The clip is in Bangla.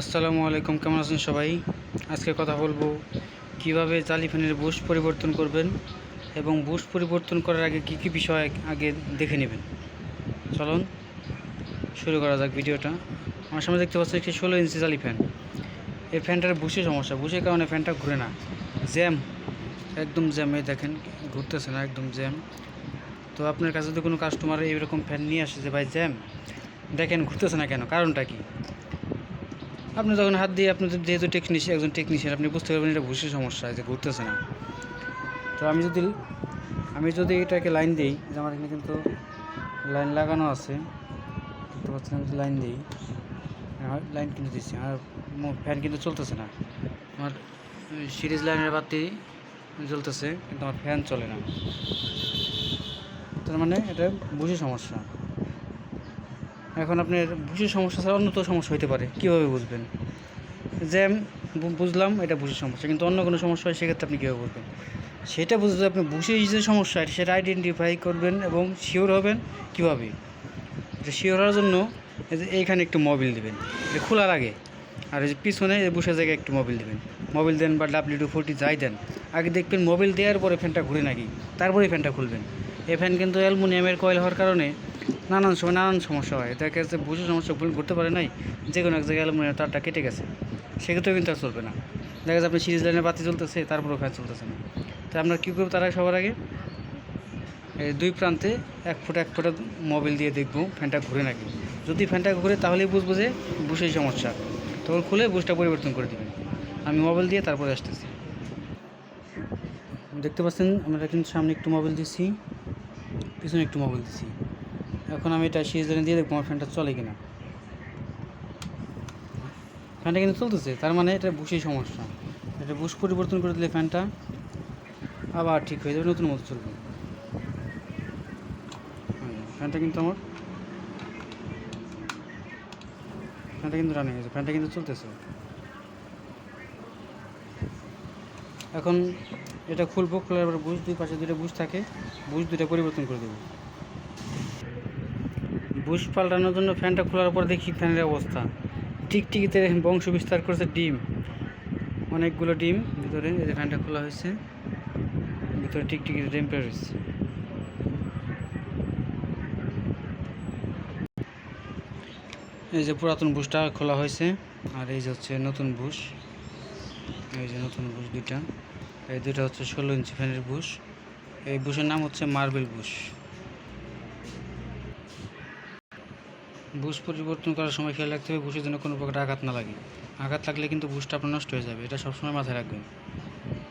আসসালামু আলাইকুম, কেমন আছেন সবাই? আজকে কথা বলব কীভাবে জালি ফ্যানের বুশ পরিবর্তন করবেন এবং বুশ পরিবর্তন করার আগে কি কি বিষয় আগে দেখে নেবেন। চলুন, শুরু করা যাক ভিডিওটা। আমার সামনে দেখতে পাচ্ছি একটি ষোলো ইঞ্চি জালি ফ্যান এই ফ্যানটার বুশে সমস্যা, বুশের কারণে ফ্যানটা ঘুরে না। জ্যাম, একদম জ্যাম, এই দেখেন, ঘুরতেছে না, একদম জ্যাম। তো আপনার কাছে যদি কোনো কাস্টমার এইরকম ফ্যান নিয়ে আসে যে, ভাই, জ্যাম, দেখেন, ঘুরতেছে না কেন? কারণটা কি? আপনি যখন হাত দিয়ে আপনি যেহেতু টেকনিশিয়ান একজন টেকনিশিয়ান আপনি বুঝতে পারবেন এটা ভুসির সমস্যা যে ঘুরতেছে না। তো আমি যদি আমি যদি এটাকে লাইন দিই যে আমার এখানে কিন্তু লাইন লাগানো আছে, দেখতে পাচ্ছেন আমি লাইন দিই লাইন কিন্তু দিচ্ছি আর ফ্যান কিন্তু চলতেছে না। আমার সিরিজ লাইনের বাতি জ্বলতেছে, কিন্তু আমার ফ্যান চলে না। তার মানে এটা বুঝি সমস্যা। এখন আপনার বুঝির সমস্যা ছাড়া অন্য তো সমস্যা হতে পারে, কীভাবে বুঝবেন? জ্যাম বুঝলাম এটা বুঝির সমস্যা, কিন্তু অন্য কোনো সমস্যা হয় সেক্ষেত্রে আপনি কীভাবে বুঝবেন? সেটা বুঝতে আপনি বুঝির যে সমস্যা সেটা আইডেন্টিফাই করবেন এবং শিওর হবেন কীভাবে? এটা শিওর হওয়ার জন্য যে এইখানে একটু মোবিল দেবেন, এটা খোলার আগে। আর এই যে পিছনে বুসের জায়গায় একটু মোবিল দেবেন। মোবিল দেন বা ডাব্লিউ টু ফোরটি যাই দেন, আগে দেখবেন মোবিল দেওয়ার পরে ফ্যানটা ঘুরে নাকি তারপরে ফ্যানটা খুলবেন। এই ফ্যান কিন্তু অ্যালুমিনিয়ামের কয়েল হওয়ার কারণে নানান সময় নানান সমস্যা হয়। দেখা যাচ্ছে বুঝে সমস্যা ভুল করতে পারে নাই, যে কোনো এক জায়গায় অ্যালুমিনিয়াম তারটা কেটে গেছে। সেক্ষেত্রেও কিন্তু আর চলবে না। দেখা যাচ্ছে আপনি সিরিজ লাইনের বাতি চলতেছে তারপরেও ফ্যান চলতেছে না। তাই আপনার কী করব তারা সবার আগে? এই দুই প্রান্তে এক ফুট এক ফুট মোবিল দিয়ে দেখব, ফ্যানটা ঘুরে নাকি। যদি ফ্যানটা ঘুরে, তাহলেই বুঝব যে বুসেই সমস্যা। তখন খুলে বুসটা পরিবর্তন করে দেবেন। আমি মোবাইল দিয়ে তারপরে আসতেছি। দেখতে পাচ্ছেন, আমরা কিন্তু সামনে একটু মোবাইল দিচ্ছি পিছনে একটু মোবাইল দিচ্ছি এখন আমি এটা লাইনে দিয়ে দেখব আমার ফ্যানটা চলে কিনা। ফ্যানটা কিন্তু চলতেছে, তার মানে এটা বুসেই সমস্যা। এটা বুশ পরিবর্তন করে দিলে ফ্যানটা আবার ঠিক হয়ে যাবে, নতুন মতো চলবে। ফ্যানটা কিন্তু আমার ফ্যানটা কিন্তু রানিং হয়েছে ফ্যানটা কিন্তু চলতেছে। এখন এটা খুলবো খোলার পর বুশ দুই পাশে দুটো বুশ থাকে বুশ দুটা পরিবর্তন করে দেবো। বুশ পাল্টানোর জন্য ফ্যানটা খোলার পর দেখি ফ্যানের অবস্থা। টিকটিকিতে বংশ বিস্তার করেছে ডিম। অনেকগুলো ডিম ভিতরে, এই যে ফ্যানটা খোলা হয়েছে। ভিতরে টিকটিকিতে ডিম পেয়ে এই যে পুরাতন বুশটা খোলা হয়েছে, আর এই যে হচ্ছে নতুন বুশ। এই যে নতুন বুশ দুইটা। এই দুইটা হচ্ছে ষোলো ইঞ্চি ফ্যানের বুশ। এই বুশের নাম হচ্ছে মার্বেল বুশ। বুশ পরিবর্তন করার সময় খেয়াল রাখতে হবে বুশের জন্য কোনো প্রকার আঘাত না লাগে। আঘাত লাগলে কিন্তু বুশটা আপনার নষ্ট হয়ে যাবে, এটা সবসময় মাথায় রাখবেন।